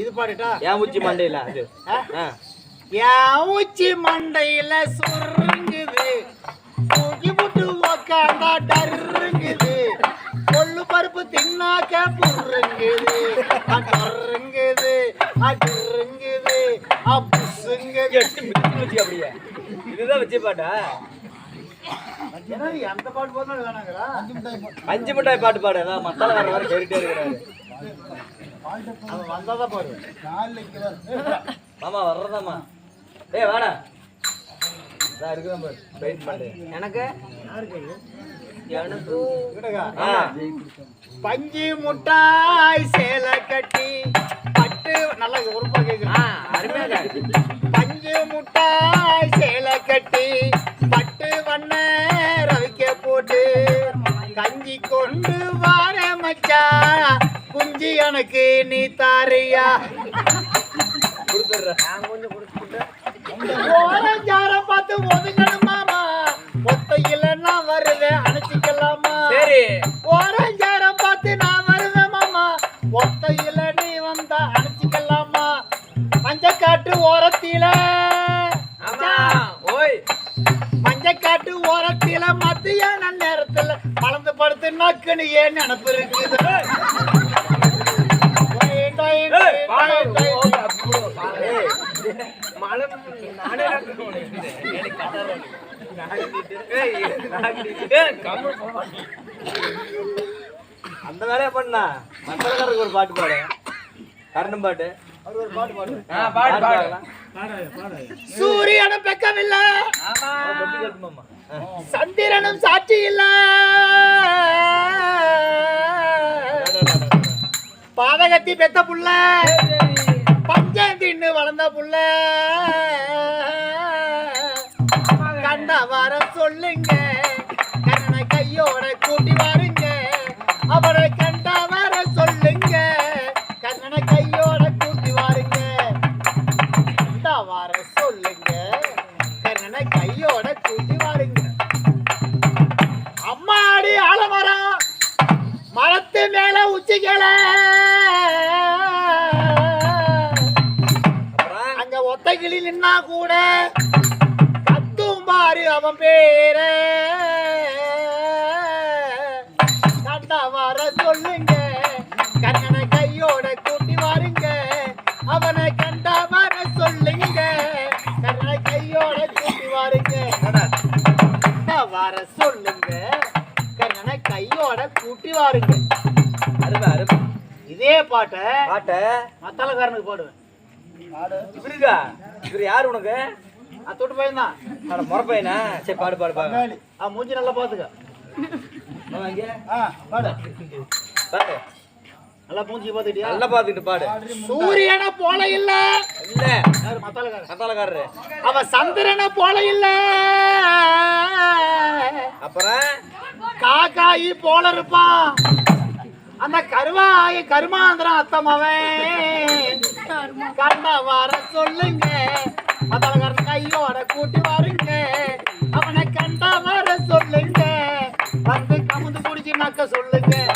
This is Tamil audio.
இது பாடிட்டா ஏன் உச்சி மண்டையில அது. என் உச்சி மண்டையில சுருங்குது. தூக்கி புட்டு உக்காந்தா டருங்குது கொள்ளு பருப்பு தின்னாக்க புருங்குது அடருங்குது அடருங்குது அப்புசுங்குது அப்படியே. இதுதான் வச்சு பாட்டா? அஞ்சு மிட்டாய் பாட்டு பாடு. அதான் மத்தால வர வர கேட்டுட்டே இருக்கிறாரு. வந்தாதான் பாரு மாமா வர்றதாம்மா. ஏய் வாடா. இருக்குதான் பாரு. வெயிட் பண்ணு. எனக்கு? பஞ்சு முட்டாய் சேலை கட்டி பட்டு நல்லா அருமையாக பஞ்சு முட்டாய் சேலை கட்டி பட்டு வண்ண ரவிக்க போட்டு கஞ்சி கொண்டு வார மச்சா குஞ்சி எனக்கு நீ தாரியா. நான் கொஞ்சம் கொடுத்துட்டேன் பார்த்து ஒதுங்கணும் மாமா. ஒத்தையில நான் வருவேன். அணைச்சிக்கலாமா சரி. ஓரஞ்சார பார்த்து நான் வருவேன் மாமா. ஒத்தையில நீ வந்தா அணைச்சிக்கலாமா மஞ்சக்காட்டு ஓரத்தில. மஞ்சக்காட்டு ஓரத்தில மத்தியான நேரத்துல மலர்ந்து படுத்து நக்குன்னு ஏன் நினப்பு இருக்குது? அந்த வேலையை பண்ணா. மத்தவர்களுக்கு ஒரு பாட்டு பாடு. கரண்டும் பாட்டு. அவர் ஒரு பாட்டு பாடு பாடு. பாடு சூரியனும் பெக்கமில்லை கொட்டி கட்டுமாமா சந்திரனும் சாட்சி இல்ல பாதகத்தி பெத்த புள்ள. பஞ்சம் தின்னு வளர்ந்த புள்ள. கண்ட வர சொல்லுங்க. கண்ணனை கையோட கூட்டி வாருங்க. அவரை கண்ட வர சொல்லுங்க. கண்ணனை கையோட கூட்டி வாருங்க. கண்ட வர சொல்லுங்க. கண்ணனை கையோட கூட்டி வாருங்க. அம்மாடி ஆலமரம். மரத்து மேல உச்சிக்கல அப்புறம் நின்னா கூட கத்தும் பாரு அவன் பேர. கண்டா வர சொல்லுங்க கண்ணனை கையோட கூட்டி வாருங்க அவனை கண்டா வர சொல்லுங்க கண்ணனை கையோட கூட்டி வாருங்க. வர சொல்லுங்க கண்ணனை கையோட கூட்டி வாருங்க. அருமை அருமை. இதே பாட்டை பாட்ட மத்தாலக்காரனுக்கு போடுவேன். இவருக்கா? இவரு யாரு உனக்கு? நான் தொட்டு போயிருந்தான் அட முறப்பையனா சரி பாடு பாடு பாடு. ஆ மூஞ்சி நல்லா. ஆ பாடு. பாடு. நல்லா மூஞ்சி பாத்துக்கிட்டியா? நல்லா பாத்துக்கிட்டு பாடு. சூரியனை போல இல்ல. இல்ல. கத்தாலக்காரரு அவ சந்திரனை போல இல்ல. அப்புறம்? காக்காயி போல இருப்பான். அந்த கருவாய கண்ணா வர சொல்லுங்க. மதவகாரன் கையோட கூட்டி வருங்க. அவனை கண்டா வர சொல்லுங்க. வந்து கமுந்து குடிச்சு நக்க சொல்லுங்க.